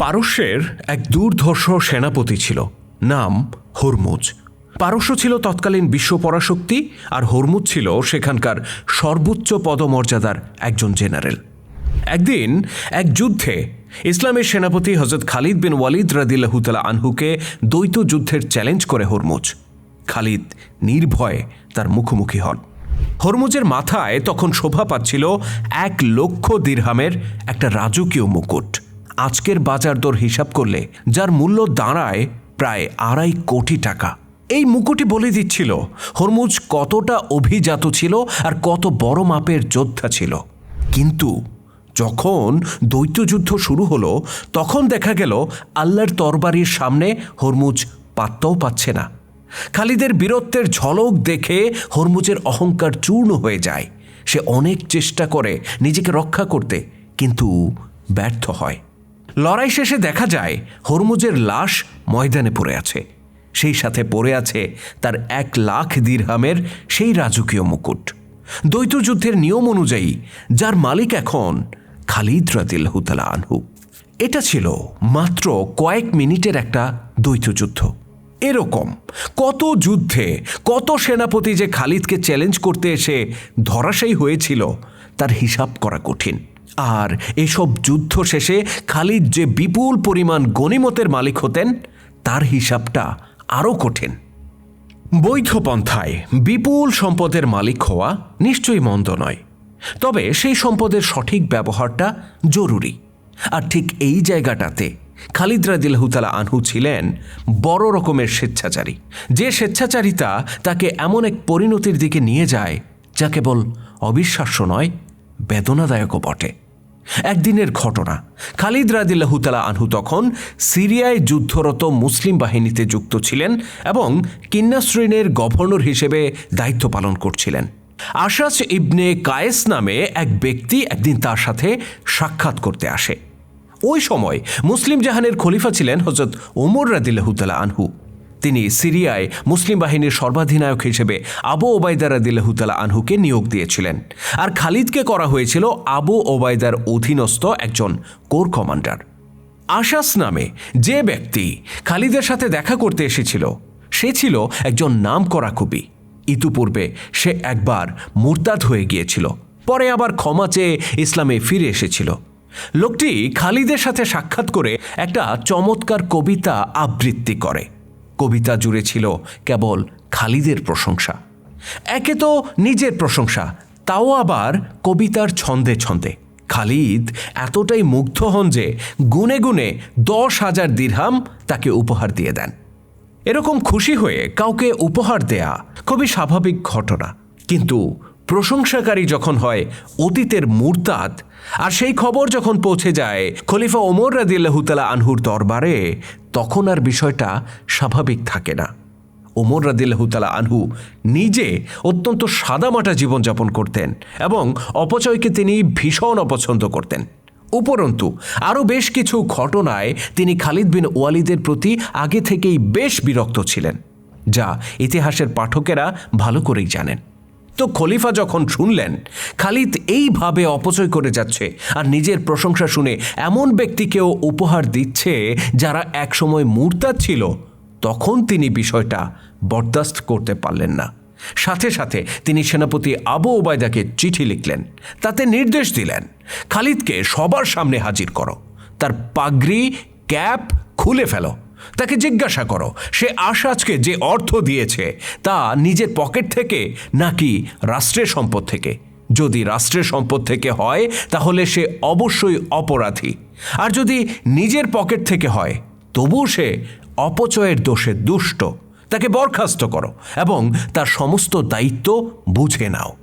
পারস্যের এক দুর্ধর্ষ সেনাপতি ছিল, নাম হরমুজ। পারস্য ছিল তৎকালীন বিশ্ব পরাশক্তি আর হরমুজ ছিল সেখানকার সর্বোচ্চ পদমর্যাদার একজন জেনারেল। একদিন এক যুদ্ধে ইসলামের সেনাপতি হজরত খালিদ বিন ওয়ালিদ রাদিল্লাহুতালা আনহুকে দ্বৈত যুদ্ধের চ্যালেঞ্জ করে হরমুজ। খালিদ নির্ভয়ে তার মুখোমুখি হন। হরমুজের মাথায় তখন শোভা পাচ্ছিল এক লক্ষ দিরহামের একটা রাজকীয় মুকুট। আজকের বাজার দর হিসাব করলে, যার মূল্য দাঁড়ায় প্রায় আড়াই কোটি টাকা। এই মুকুটি বলে দিচ্ছিল, হরমুজ কতটা অভিজাত ছিল আর কত বড় মাপের যোদ্ধা ছিল। কিন্তু যখন দ্বৈতযুদ্ধ শুরু হলো, তখন দেখা গেল, আল্লাহর তরবারির সামনে হরমুজ পাত্তাও পাচ্ছে না। খালিদের বীরত্বের ঝলক দেখে হরমুজের অহংকার চূর্ণ হয়ে যায়। সে অনেক চেষ্টা করে নিজেকে রক্ষা করতে, কিন্তু ব্যর্থ হয়। লড়াই শেষে দেখা যায়, হরমুজের লাশ ময়দানে পড়ে আছে। সেই সাথে পড়ে আছে তার এক লাখ দিরহামের সেই রাজকীয় মুকুট। দ্বৈত যুদ্ধের নিয়ম অনুযায়ী, যার মালিক এখন খালিদ রাদিল্লাহুতালা আনহু। এটা ছিল মাত্র কয়েক মিনিটের একটা দ্বৈত যুদ্ধ। এরকম, কত যুদ্ধে, কত সেনাপতি যে খালিদকে চ্যালেঞ্জ করতে এসে ধরাশায়ী হয়েছিল, তার হিসাব করা কঠিন। আর এসব যুদ্ধ শেষে খালিদ যে বিপুল পরিমাণ গণিমতের মালিক হতেন, তার হিসাবটা আরও কঠিন। বৈধ পন্থায় বিপুল সম্পদের মালিক হওয়া নিশ্চয়ই মন্দ নয়। তবে সেই সম্পদের সঠিক ব্যবহারটা জরুরি। আর ঠিক এই জায়গাটাতে খালিদ রাদিল্লাহুতালা আনহু ছিলেন বড় রকমের স্বেচ্ছাচারী। যে স্বেচ্ছাচারিতা তাকে এমন এক পরিণতির দিকে নিয়ে যায়, যা কেবল অবিশ্বাস্য নয় বেদনাদায়কও বটে। একদিনের ঘটনা, খালিদ রাদিল্লাহুতালা আনহু তখন সিরিয়ায় যুদ্ধরত মুসলিম বাহিনীতে যুক্ত ছিলেন এবং কিন্নাশ্রিনের গভর্নর হিসেবে দায়িত্ব পালন করছিলেন। আশাস ইবনে কায়েস নামে এক ব্যক্তি একদিন তার সাথে সাক্ষাৎ করতে আসে। ওই সময় মুসলিম জাহানের খলিফা ছিলেন হজরত ওমর রাদিল্লাহুতালা আনহু। তিনি সিরিয়ায় মুসলিম বাহিনীর সর্বাধিনায়ক হিসেবে আবু ওবায়দা রাদিল্লাহুতালা আনহুকে নিয়োগ দিয়েছিলেন। আর খালিদকে করা হয়েছিল আবু ওবায়দার অধীনস্থ একজন কোর কমান্ডার। আশাস নামে যে ব্যক্তি খালিদের সাথে দেখা করতে এসেছিল, সে ছিল একজন নাম করা কবি ইতুপূর্বে সে একবার মুরতাদ হয়ে গিয়েছিল, পরে আবার ক্ষমা চেয়ে ইসলামে ফিরে এসেছিল। লোকটি খালিদের সাথে সাক্ষাৎ করে একটা চমৎকার কবিতা আবৃত্তি করে। কবিতা জুড়ে ছিল কেবল খালিদের প্রশংসা। একে তো নিজের প্রশংসা, তাও আবার কবিতার ছন্দে ছন্দে। খালিদ এতটাই মুগ্ধ হন যে গুনে গুনে দশ হাজার দিরহাম তাকে উপহার দিয়ে দেন। এরকম খুশি হয়ে কাউকে উপহার দেয়া খুবই স্বাভাবিক ঘটনা। কিন্তু প্রশংসাকারী যখন হয় অতীতের মুরতাদ, আর সেই খবর যখন পৌঁছে যায় খলিফা ওমর রাদিল্লাহুতালা আনহুর দরবারে তখন আর বিষয়টা স্বাভাবিক থাকে না। ওমর রাদিল্লাহুতালা আনহু নিজে অত্যন্ত সাদামাটা জীবনযাপন করতেন এবং অপচয়কে তিনি ভীষণ অপছন্দ করতেন। উপরন্তু, আরও বেশ কিছু ঘটনায় তিনি খালিদ বিন ওয়ালিদের প্রতি আগে থেকেই বেশ বিরক্ত ছিলেন, যা ইতিহাসের পাঠকেরা ভালো করেই জানেন। তো খলিফা যখন শুনলেন, খালিদ এইভাবে অপচয় করে যাচ্ছে আর নিজের প্রশংসা শুনে এমন ব্যক্তিকেও উপহার দিচ্ছে যারা একসময় মুরতাদ ছিল, তখন তিনি বিষয়টা বরদাস্ত করতে পারলেন না। সাথে সাথে তিনি সেনাপতি আবু ওবায়দাকে চিঠি লিখলেন, তাতে নির্দেশ দিলেন, খালিদকে সবার সামনে হাজির করো, তার পাগড়ি, ক্যাপ খুলে ফেলো। তাকে জিজ্ঞাসা করো। সে আশাজকে যে অর্থ দিয়েছে, তা নিজের পকেট থেকে নাকি রাষ্ট্রের সম্পদ থেকে? যদি রাষ্ট্রের সম্পদ থেকে হয়, তাহলে সে অবশ্যই অপরাধী। আর যদি নিজের পকেট থেকে হয় তবু সে অপচয়ের দোষে দুষ্ট। তাকে বরখাস্ত করো এবং তার সমস্ত দায়িত্ব বুঝে নাও।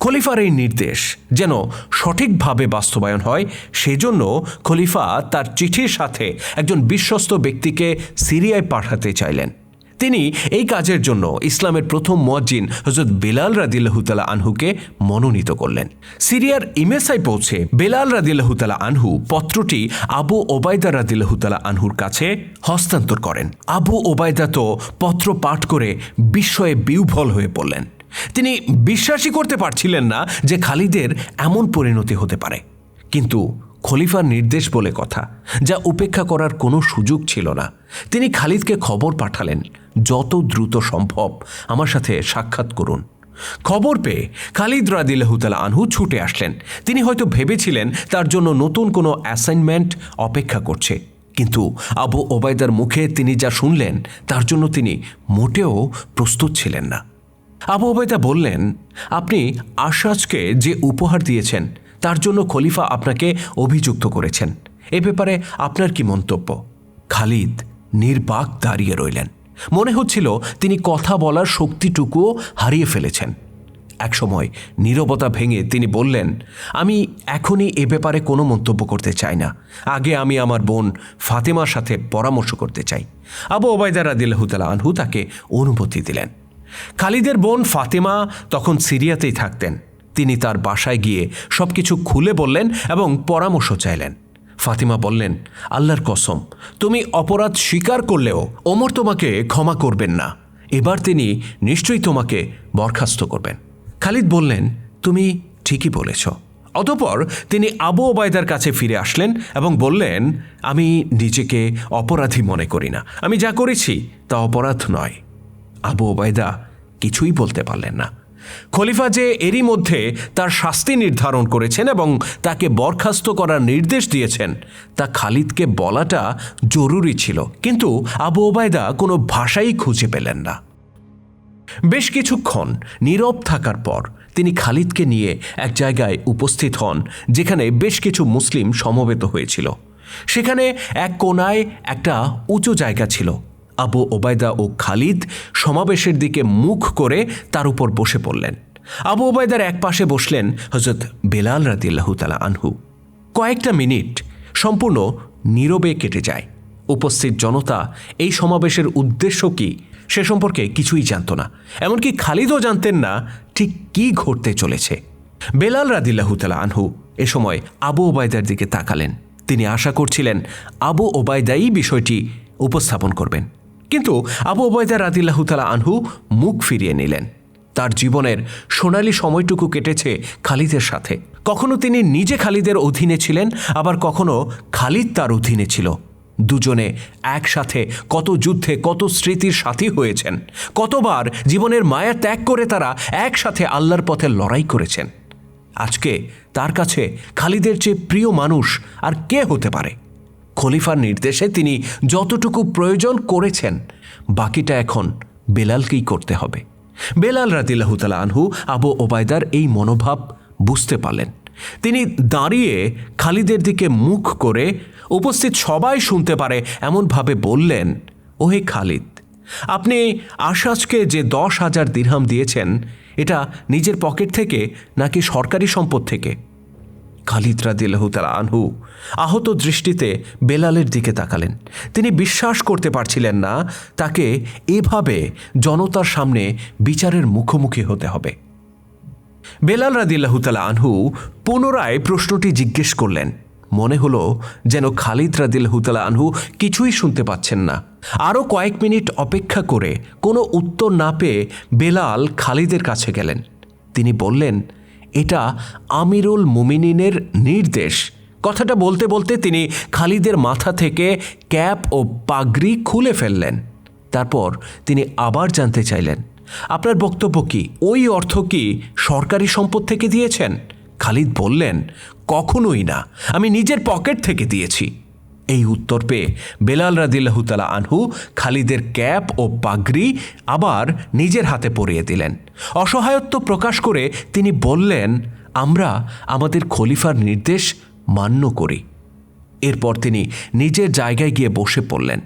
খলিফার এই নির্দেশ যেন সঠিকভাবে বাস্তবায়ন হয়, সেজন্য খলিফা তার চিঠির সাথে একজন বিশ্বস্ত ব্যক্তিকে সিরিয়ায় পাঠাতে চাইলেন। তিনি এই কাজের জন্য ইসলামের প্রথম মুয়াজ্জিন হজরত বেলাল রাদিল্লাহুতালা আনহুকে মনোনীত করলেন। সিরিয়ার ইমেসায় পৌঁছে বেলাল রাদিল্লাহুতালা আনহু পত্রটি আবু ওবায়দা রাদিল্লাহুতালা আনহুর কাছে হস্তান্তর করেন। আবু ওবায়দা তো পত্র পাঠ করে বিস্ময়ে বিউভল হয়ে পড়লেন। তিনি বিশ্বাসই করতে পারছিলেন না যে খালিদের এমন পরিণতি হতে পারে। কিন্তু খলিফার নির্দেশ বলে কথা, যা উপেক্ষা করার কোনো সুযোগ ছিল না। তিনি খালিদকে খবর পাঠালেন, যত দ্রুত সম্ভব আমার সাথে সাক্ষাৎ করুন। খবর পেয়ে খালিদ রাদিল্লাহুতালা আনহু ছুটে আসলেন। তিনি হয়তো ভেবেছিলেন তার জন্য নতুন কোনো অ্যাসাইনমেন্ট অপেক্ষা করছে। কিন্তু আবু ওবায়দার মুখে তিনি যা শুনলেন, তার জন্য তিনি মোটেও প্রস্তুত ছিলেন না। আবু ওবায়দা বললেন, আপনি আশাজকে যে উপহার দিয়েছেন, তার জন্য খলিফা আপনাকে অভিযুক্ত করেছেন। এ ব্যাপারে আপনার কি মন্তব্য? খালিদ নির্বাক দাঁড়িয়ে রইলেন। মনে হচ্ছিল তিনি কথা বলার শক্তিটুকুও হারিয়ে ফেলেছেন। একসময় নীরবতা ভেঙে তিনি বললেন, আমি এখনই এ ব্যাপারে কোনো মন্তব্য করতে চাই না। আগে আমি আমার বোন ফাতেমার সাথে পরামর্শ করতে চাই। আবু ওবায়দা রাদিল্লাহুতালা আনহু তাকে অনুমতি দিলেন। খালিদের বোন ফাতেমা তখন সিরিয়াতেই থাকতেন। তিনি তার বাসায় গিয়ে সব কিছু খুলে বললেন এবং পরামর্শ চাইলেন। ফাতিমা বললেন, আল্লাহর কসম, তুমি অপরাধ স্বীকার করলেও ওমর তোমাকে ক্ষমা করবেন না। এবার তিনি নিশ্চয়ই তোমাকে বরখাস্ত করবেন। খালিদ বললেন, তুমি ঠিকই বলেছ। অতপর তিনি আবু ওবায়দার কাছে ফিরে আসলেন এবং বললেন, আমি নিজেকে অপরাধী মনে করি না। আমি যা করেছি তা অপরাধ নয়। আবু ওবায়দা কিছুই বলতে পারলেন না। খলিফা যে এরই মধ্যে তার শাস্তি নির্ধারণ করেছেন এবং তাকে বরখাস্ত করার নির্দেশ দিয়েছেন, তা খালিদকে বলাটা জরুরি ছিল, কিন্তু আবু ওবায়দা কোনো ভাষাই খুঁজে পেলেন না। বেশ কিছুক্ষণ নীরব থাকার পর তিনি খালিদকে নিয়ে এক জায়গায় উপস্থিত হন, যেখানে বেশ কিছু মুসলিম সমবেত হয়েছিল। সেখানে এক কোনায় একটা উঁচু জায়গা ছিল। আবু ওবায়দা ও খালিদ সমাবেশের দিকে মুখ করে তার উপর বসে পড়লেন। আবু ওবায়দার এক পাশে বসলেন হজরত বেলাল রাদিল্লাহু তালা আনহু। কয়েকটা মিনিট সম্পূর্ণ নীরবে কেটে যায়। উপস্থিত জনতা এই সমাবেশের উদ্দেশ্য কি সে সম্পর্কে কিছুই জানত না। এমনকি খালিদও জানতেন না ঠিক কি ঘটতে চলেছে। বেলাল রাদিল্লাহুতালা আনহু এ সময় আবু ওবায়দার দিকে তাকালেন। তিনি আশা করছিলেন আবু ওবায়দাই বিষয়টি উপস্থাপন করবেন। কিন্তু আবু ওবায়দা রাদিল্লাহুতালা আনহু মুখ ফিরিয়ে নিলেন। তার জীবনের সোনালি সময়টুকু কেটেছে খালিদের সাথে। কখনো তিনি নিজে খালিদের অধীনে ছিলেন, আবার কখনো খালিদ তার অধীনে ছিল। দুজনে একসাথে কত যুদ্ধে, কত স্মৃতির সাথী হয়েছেন। কতবার জীবনের মায়া ত্যাগ করে তারা একসাথে আল্লাহর পথে লড়াই করেছেন। আজকে তার কাছে খালিদের চেয়ে প্রিয় মানুষ আর কে হতে পারে? খলিফার নির্দেশে তিনি যতটুকু প্রয়োজন করেছেন, বাকিটা এখন বেলালকেই করতে হবে। বেলাল রাদিল্লাহুতালা আনহু, আবু ওবায়দার এই মনোভাব বুঝতে পারলেন। তিনি দাঁড়িয়ে খালিদের দিকে মুখ করে উপস্থিত সবাই শুনতে পারে, এমনভাবে বললেন, ওহে খালিদ, আপনি আশাজকে যে দশ হাজার দিরহাম দিয়েছেন, এটা নিজের পকেট থেকে নাকি সরকারি সম্পদ থেকে? খালিদ রাদিল্লাহুতালা আনহু আহত দৃষ্টিতে বেলালের দিকে তাকালেন। তিনি বিশ্বাস করতে পারছিলেন না, তাকে এভাবে জনতার সামনে বিচারের মুখোমুখি হতে হবে। বেলাল রাদিল্লাহুতালা আনহু পুনরায় প্রশ্নটি জিজ্ঞেস করলেন। মনে হলো যেন খালিদ রাদিল্লাহুতালা আনহু কিছুই শুনতে পাচ্ছেন না। আরও কয়েক মিনিট অপেক্ষা করে কোনো উত্তর না পেয়ে বেলাল খালিদের কাছে গেলেন। তিনি বললেন এটা আমিরুল মুমিনিনের নির্দেশ। কথাটা বলতে বলতে তিনি খালিদের মাথা থেকে ক্যাপ ও পাগড়ি খুলে ফেললেন। তারপর তিনি আবার জানতে চাইলেন, আপনার বক্তব্য কি? ওই অর্থ কি সরকারি সম্পদ থেকে দিয়েছেন? খালিদ বললেন, কখনোই না। আমি নিজের পকেট থেকে দিয়েছি। এই উত্তর পেয়ে বেলাল রাদিল্লাহুতালা আনহু খালিদের ক্যাপ ও পাগড়ি আবার নিজের হাতে পরিয়ে দিলেন। অসহায়ত্ব প্রকাশ করে তিনি বললেন, আমরা আমাদের খলিফার নির্দেশ মান্য করি। এরপর তিনি নিজের জায়গায় গিয়ে বসে পড়লেন।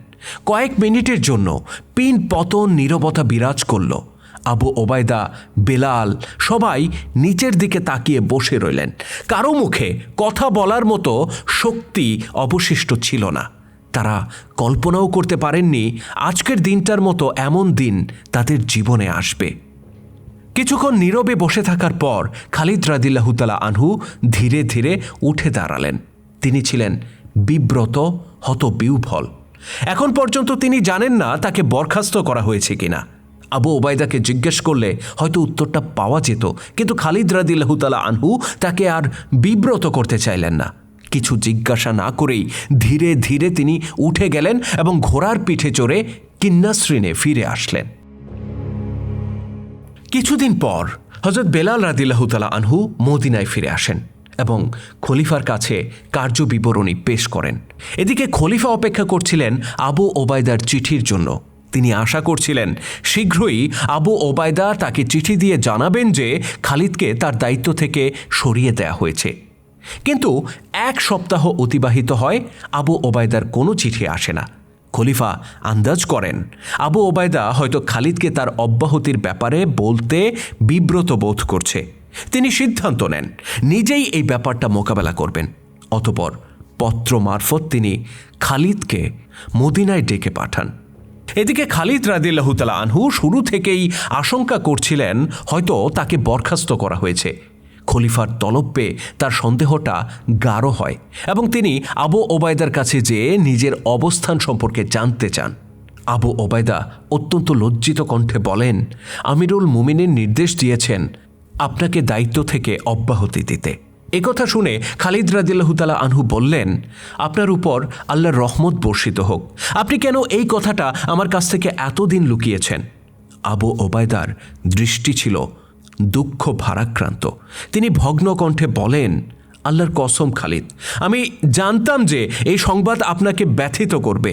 কয়েক মিনিটের জন্য পিন পতন, নীরবতা বিরাজ করল। আবু ওবায়দা, বেলাল সবাই নিচের দিকে তাকিয়ে বসে রইলেন। কারও মুখে কথা বলার মতো শক্তি অবশিষ্ট ছিল না। তারা কল্পনাও করতে পারেননি আজকের দিনটার মতো এমন দিন তাদের জীবনে আসবে। কিছুক্ষণ নীরবে বসে থাকার পর খালিদ রাদিল্লাহুতালা আনহু ধীরে ধীরে উঠে দাঁড়ালেন। তিনি ছিলেন বিব্রত হত বিউফল এখন পর্যন্ত তিনি জানেন না তাকে বরখাস্ত করা হয়েছে কিনা। আবু ওবায়দাকে জিজ্ঞেস করলে হয়তো উত্তরটা পাওয়া যেত, কিন্তু খালিদ রাদিল্লাহুতালা আনহু তাকে আর বিব্রত করতে চাইলেন না। কিছু জিজ্ঞাসা না করেই ধীরে ধীরে তিনি উঠে গেলেন এবং ঘোড়ার পিঠে চড়ে কিন্নাশ্রিনে ফিরে আসলেন। কিছুদিন পর হজরত বেলাল রাদিল্লাহতালা আনহু মদিনায় ফিরে আসেন এবং খলিফার কাছে কার্য বিবরণী পেশ করেন। এদিকে খলিফা অপেক্ষা করছিলেন আবু ওবায়দার চিঠির জন্য। তিনি আশা করছিলেন। শীঘ্রই আবু ওবায়দা তাকে চিঠি দিয়ে জানাবেন যে খালিদকে তার দায়িত্ব থেকে সরিয়ে দেয়া হয়েছে। কিন্তু এক সপ্তাহ অতিবাহিত হয়, আবু ওবায়দার কোনো চিঠি আসে না। খলিফা আন্দাজ করেন, আবু ওবায়দা হয়তো খালিদকে তার অব্যাহতির ব্যাপারে বলতে বিব্রত বোধ করছে। তিনি সিদ্ধান্ত নেন, নিজেই এই ব্যাপারটা মোকাবেলা করবেন। অতপর পত্র মারফত তিনি খালিদকে মদিনায় ডেকে পাঠান। এদিকে খালিদ রাদিল্লাহতালা আনহু শুরু থেকেই আশঙ্কা করছিলেন হয়তো তাকে বরখাস্ত করা হয়েছে। খলিফার তলব পেয়ে তার সন্দেহটা গাঢ় হয় এবং তিনি আবু ওবায়দার কাছে যেয়ে নিজের অবস্থান সম্পর্কে জানতে চান। আবু ওবায়দা অত্যন্ত লজ্জিত কণ্ঠে বলেন, আমিরুল মুমিনের নির্দেশ দিয়েছেন আপনাকে দায়িত্ব থেকে অব্যাহতি দিতে। একথা শুনে খালিদ রাদিল্লাহতালা আনহু বললেন, আপনার উপর আল্লাহর রহমত বর্ষিত হোক। আপনি কেন এই কথাটা আমার কাছ থেকে এতদিন লুকিয়েছেন? আবু ওবায়দার দৃষ্টি ছিল দুঃখ ভারাক্রান্ত। তিনি ভগ্ন কণ্ঠে বলেন, আল্লাহর কসম খালিদ, আমি জানতাম যে এই সংবাদ আপনাকে ব্যথিত করবে।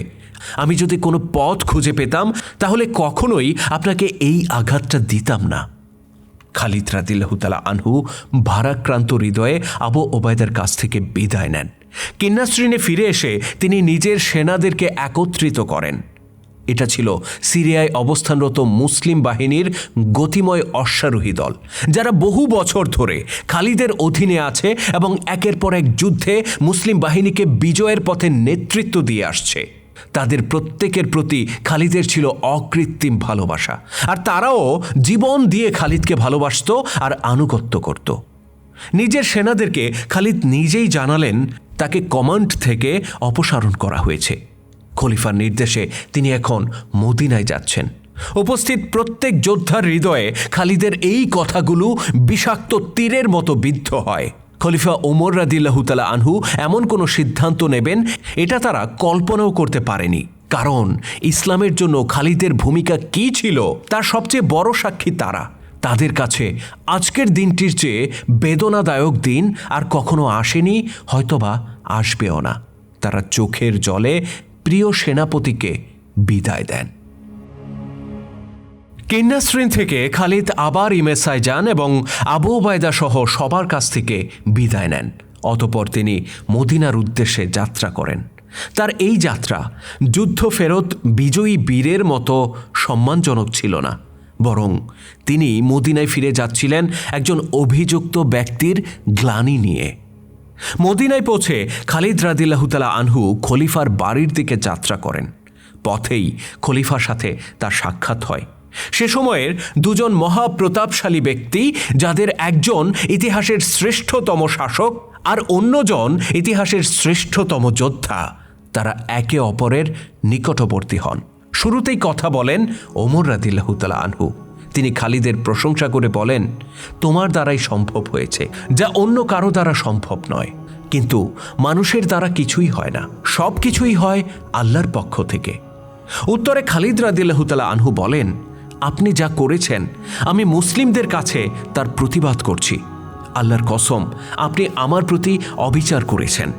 আমি যদি কোনো পথ খুঁজে পেতাম, তাহলে কখনোই আপনাকে এই আঘাতটা দিতাম না। খালিদ রাদিল্লাহতালা আনহু ভারাক্রান্ত হৃদয়ে আবু ওবায়দার কাছ থেকে বিদায় নেন। কিন্নাশ্রিনে ফিরে এসে তিনি নিজের সেনাদেরকে একত্রিত করেন। এটা ছিল সিরিয়ায় অবস্থানরত মুসলিম বাহিনীর গতিময় অশ্বারোহী দল, যারা বহু বছর ধরে খালিদের অধীনে আছে এবং একের পর এক যুদ্ধে মুসলিম বাহিনীকে বিজয়ের পথে নেতৃত্ব দিয়ে আসছে। তাদের প্রত্যেকের প্রতি খালিদের ছিল অকৃত্রিম ভালোবাসা। আর তারাও জীবন দিয়ে খালিদকে ভালোবাসত আর আনুগত্য করত। নিজের সেনাদেরকে খালিদ নিজেই জানালেন, তাকে কমান্ড থেকে অপসারণ করা হয়েছে। খলিফার নির্দেশে তিনি এখন মদিনায় যাচ্ছেন। উপস্থিত প্রত্যেক যোদ্ধার হৃদয়ে খালিদের এই কথাগুলো বিষাক্ত তীরের মতো বিদ্ধ হয়। খলিফা ওমর রাদিল্লাহুতালা আনহু এমন কোনো সিদ্ধান্ত নেবেন, এটা তারা কল্পনাও করতে পারেনি। কারণ, ইসলামের জন্য খালিদের ভূমিকা কী ছিল, তার সবচেয়ে বড় সাক্ষী তারা। তাদের কাছে আজকের দিনটির চেয়ে বেদনাদায়ক দিন আর কখনো আসেনি, হয়তোবা আসবেও না। তারা চোখের জলে প্রিয় সেনাপতিকে বিদায় দেন। কিন্নাশ্রিন থেকে খালিদ আবার ইমেসায় যান এবং আবু ওবায়দা সহ সবার কাছ থেকে বিদায় নেন। অতপর তিনি মদিনার উদ্দেশ্যে যাত্রা করেন। তার এই যাত্রা যুদ্ধ ফেরত বিজয়ী বীরের মতো সম্মানজনক ছিল না, বরং তিনি মদিনায় ফিরে যাচ্ছিলেন একজন অভিযুক্ত ব্যক্তির গ্লানি নিয়ে। মদিনায় পৌঁছে খালিদ রাদিল্লাহতালা আনহু খলিফার বাড়ির দিকে যাত্রা করেন। পথেই খলিফার সাথে তার সাক্ষাৎ হয়। সে সময়ের দুজন মহাপ্রতাপশালী ব্যক্তি, যাদের একজন ইতিহাসের শ্রেষ্ঠতম শাসক আর অন্যজন ইতিহাসের শ্রেষ্ঠতম যোদ্ধা, তারা একে অপরের নিকটবর্তী হন। শুরুতেই কথা বলেন ওমর রাদিল্লাহতালা আনহু। তিনি খালিদের প্রশংসা করে বলেন, তোমার দ্বারাই সম্ভব হয়েছে, যা অন্য কারও দ্বারা সম্ভব নয়। কিন্তু মানুষের দ্বারা কিছুই হয় না সব কিছুই হয় আল্লাহর পক্ষ থেকে। উত্তরে খালিদ রাদিল্লাহতালা আনহু বলেন আপনি যা করেছেন, আমি মুসলিমদের কাছে তার প্রতিবাদ করছি। আল্লাহর কসম, আপনি আমার প্রতি অবিচার করেছেন।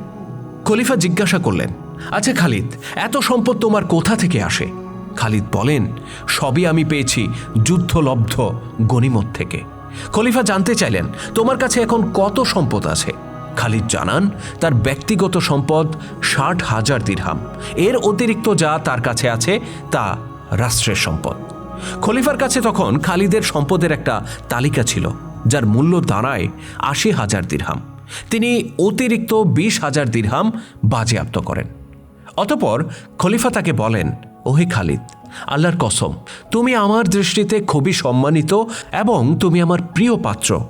খলিফা জিজ্ঞাসা করলেন আচ্ছা খালিদ, এত সম্পদ তোমার কোথা থেকে আসে? খালিদ বলেন, সবই আমি পেয়েছি যুদ্ধলব্ধ গনিমত থেকে। খলিফা জানতে চাইলেন, তোমার কাছে এখন কত সম্পদ আছে? খালিদ জানান, তার ব্যক্তিগত সম্পদ ষাট হাজার দিরহাম। এর অতিরিক্ত যা তার কাছে আছে, তা রাষ্ট্রের সম্পদ। খলিফার কাছে তখন খালিদের সম্পদের একটা তালিকা ছিল, যার মূল্য দাঁড়ায় আশি হাজার দিরহাম। তিনি অতিরিক্ত বিশ হাজার দিরহাম বাজেয়াপ্ত করেন। অতপর খলিফা তাকে বলেন, ওহে খালিদ, আল্লাহর কসম, তুমি আমার দৃষ্টিতে খুবই সম্মানিত এবং তুমি আমার প্রিয় পাত্র।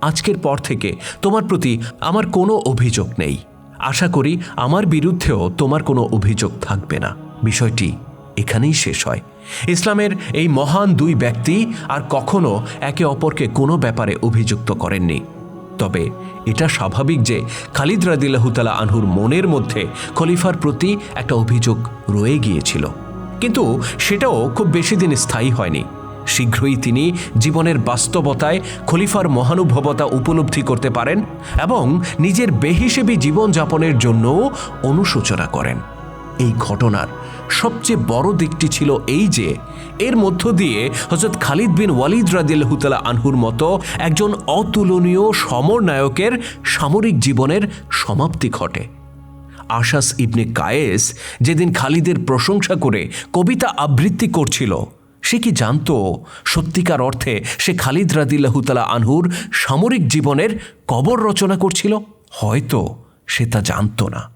আজকের পর থেকে তোমার প্রতি আমার কোনো অভিযোগ নেই। আশা করি আমার বিরুদ্ধেও তোমার কোনো অভিযোগ থাকবে না। বিষয়টি এখানেই শেষ হয়। ইসলামের এই মহান দুই ব্যক্তি আর কখনো একে অপরকে কোনো ব্যাপারে অভিযুক্ত করেননি। তবে এটা স্বাভাবিক যে খালিদ রাদিল্লাহতালা আনহুর মনের মধ্যে খলিফার প্রতি একটা অভিযোগ রয়ে গিয়েছিল। কিন্তু সেটাও খুব বেশি দিন স্থায়ী হয়নি। শীঘ্রই তিনি জীবনের বাস্তবতায় খলিফার মহানুভবতা উপলব্ধি করতে পারেন এবং নিজের বেহিসেবি জীবনযাপনের জন্যও অনুশোচনা করেন। এই ঘটনার সবচেয়ে বড় দিকটি ছিল এই যে, এর মধ্য দিয়ে হজরত খালিদ বিন ওয়ালিদ রাদিল্লাহুতালা আনহুর মতো একজন অতুলনীয় সমরনায়কের সামরিক জীবনের সমাপ্তি ঘটে। আশাস ইবনে কায়েস যেদিন খালিদের প্রশংসা করে কবিতা আবৃত্তি করছিল, সে কি জানতো সত্যিকার অর্থে সে খালিদ রাদিল্লাহুতালা আনহুর সামরিক জীবনের কবর রচনা করছিল? হয়তো সে তা জানতো না।